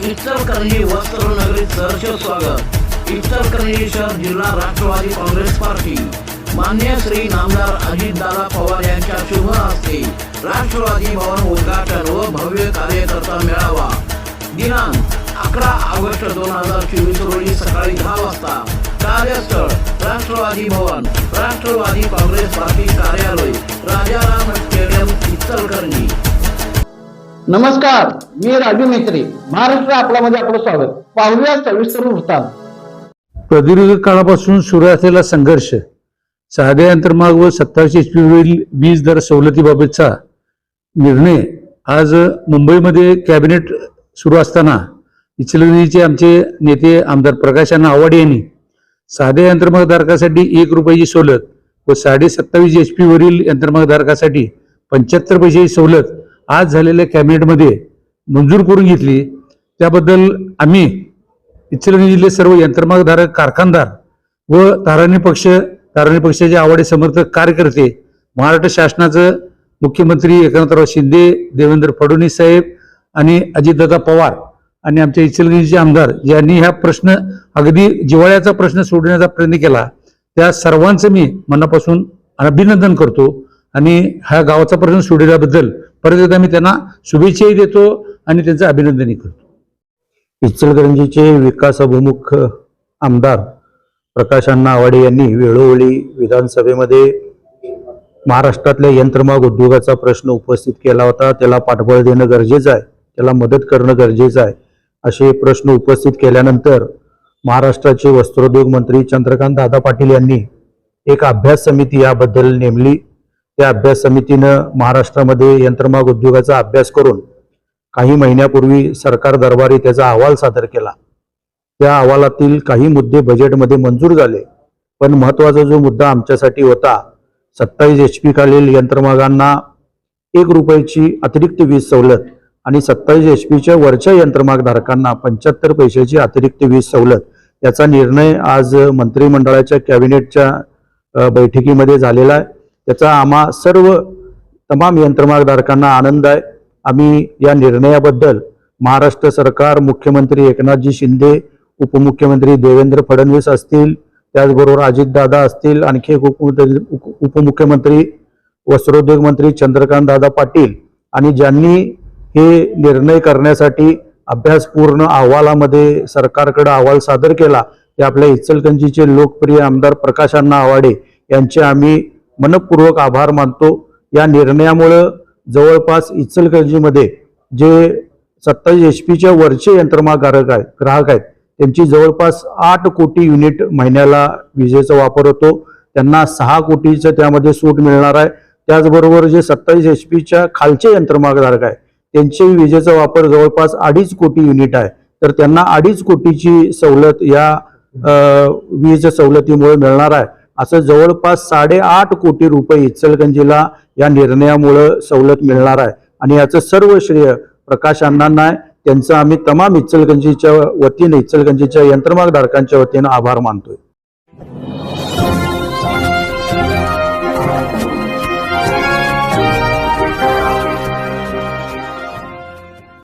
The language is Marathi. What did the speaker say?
इचलकरंजी वस्त्रनगरीत सहर्ष स्वागत. इचलकरंजी शहर जिल्हा राष्ट्रवादी काँग्रेस पार्टी. मान्य श्री नामदार अजितदादा पवार यांच्या शुभ हस्ते राष्ट्रवादी भवन उद्घाटन व भव्य कार्यकर्ता मेळावा. दिनांक अकरा ऑगस्ट दोन हजार चोवीस रोजी सकाळी दहा वाजता कार्यस्थळ राष्ट्रवादी भवन राष्ट्रवादी काँग्रेस पार्टी कार्यालय राजाराम स्टेडियम इचलकरंजी. नमस्कार मी राजू मेत्री महाराष्ट्र आपल्यामध्ये आपलं स्वागत. पाहूया सविस्तर वृत्तांत. प्रदीर्घ काळापासून सुरू असलेला संघर्ष साध्या अंतर्माग व सत्तावीस एच पी वीज दर सवलतीबाबतचा निर्णय आज मुंबईमध्ये कॅबिनेट सुरू असताना इचलकरंजीचे आमचे नेते आमदार प्रकाश अण्णा आव्हाड यांनी साध्या यंत्रमागधारकासाठी एक रुपयाची सवलत व साडे सत्तावीस एच पी वरील यंत्रमागधारकासाठी पंच्याहत्तर पैशाची सवलत आज झालेल्या कॅबिनेटमध्ये मंजूर करून घेतली. त्याबद्दल आम्ही इचलकरंजीतले सर्व यंत्रमागधारक कारखानदार व ताराणी पक्ष ताराणी पक्षाचे आवडे समर्थक कार्यकर्ते महाराष्ट्र शासनाचं मुख्यमंत्री एकनाथराव शिंदे देवेंद्र फडणवीस साहेब आणि अजितदादा पवार आणि आमच्या इचलकरंजीचे आमदार ज्यांनी हा प्रश्न अगदी जिव्हाळ्याचा प्रश्न सोडण्याचा प्रयत्न केला. त्या सर्वांचं मी मनापासून अभिनंदन करतो आणि ह्या गावाचा प्रश्न सोडल्याबद्दल परत एकदा मी त्यांना शुभेच्छाही देतो आणि त्यांचं अभिनंदनही करतो. इचलकरंजीचे विकासाभिमुख आमदार प्रकाश अण्णा आवाडे यांनी वेळोवेळी विधानसभेमध्ये महाराष्ट्रातल्या यंत्रमाग उद्योगाचा प्रश्न उपस्थित केला होता. त्याला पाठबळ देणं गरजेचं आहे. त्याला मदत करणं गरजेचं आहे. असे प्रश्न उपस्थित केल्यानंतर महाराष्ट्राचे वस्त्रोद्योग मंत्री चंद्रकांत दादा पाटील यांनी एक अभ्यास समिती याबद्दल नेमली. त्या अभ्यास समितीनं महाराष्ट्रामध्ये यंत्रमाग उद्योगाचा अभ्यास करून काही महिन्यापूर्वी सरकार दरबारी त्याचा अहवाल सादर केला. त्या अहवालातील काही मुद्दे बजेटमध्ये मंजूर झाले पण महत्त्वाचा जो मुद्दा आमच्यासाठी होता सत्तावीस एच पी खालील यंत्रमागांना एक रुपयाची अतिरिक्त वीज सवलत आणि सत्तावीस एच पीच्या वरच्या यंत्रमागधारकांना पंच्याहत्तर पैशाची अतिरिक्त वीज सवलत याचा निर्णय आज मंत्रिमंडळाच्या कॅबिनेटच्या बैठकीमध्ये झालेला आहे. त्याचा आम्हा सर्व तमाम यंत्रमागधारकांना आनंद आहे. आम्ही या निर्णयाबद्दल महाराष्ट्र सरकार मुख्यमंत्री एकनाथजी शिंदे उपमुख्यमंत्री देवेंद्र फडणवीस असतील त्याचबरोबर अजितदादा असतील आणखी एक उपमुख्यमंत्री उप- उपमुख्यमंत्री वस्त्रोद्योग मंत्री चंद्रकांत दादा पाटील आणि ज्यांनी हे निर्णय करण्यासाठी अभ्यासपूर्ण अहवालामध्ये सरकारकडे अहवाल सादर केला ते आपल्या इचलकंजीचे लोकप्रिय आमदार प्रकाश आवाडे यांचे आम्ही मनपूर्वक आभार मानतो. या निर्णयामुळं जवळपास इचलकरंजीमध्ये जे सत्तावीस एच पीच्या वरचे यंत्रमागारक आहेत ग्राहक आहेत त्यांची जवळपास आठ कोटी युनिट महिन्याला विजेचा वापर होतो. त्यांना सहा कोटीचं त्यामध्ये सूट मिळणार आहे. त्याचबरोबर जे सत्तावीस एच पीच्या खालचे यंत्रमागधारक आहे त्यांचे विजेचा वापर जवळपास अडीच कोटी युनिट आहे. तर त्यांना अडीच कोटीची सवलत या वीज सवलतीमुळे मिळणार आहे. असं जवळपास साडेआठ कोटी रुपये इचलगंजीला या निर्णयामुळं सवलत मिळणार आहे. आणि याचं सर्व श्रेय प्रकाश अण्णांना आहे. त्यांचं आम्ही तमाम इचलगंजीच्या वतीने इचलगंजीच्या यंत्रमागधारकांच्या वतीनं आभार मानतोय.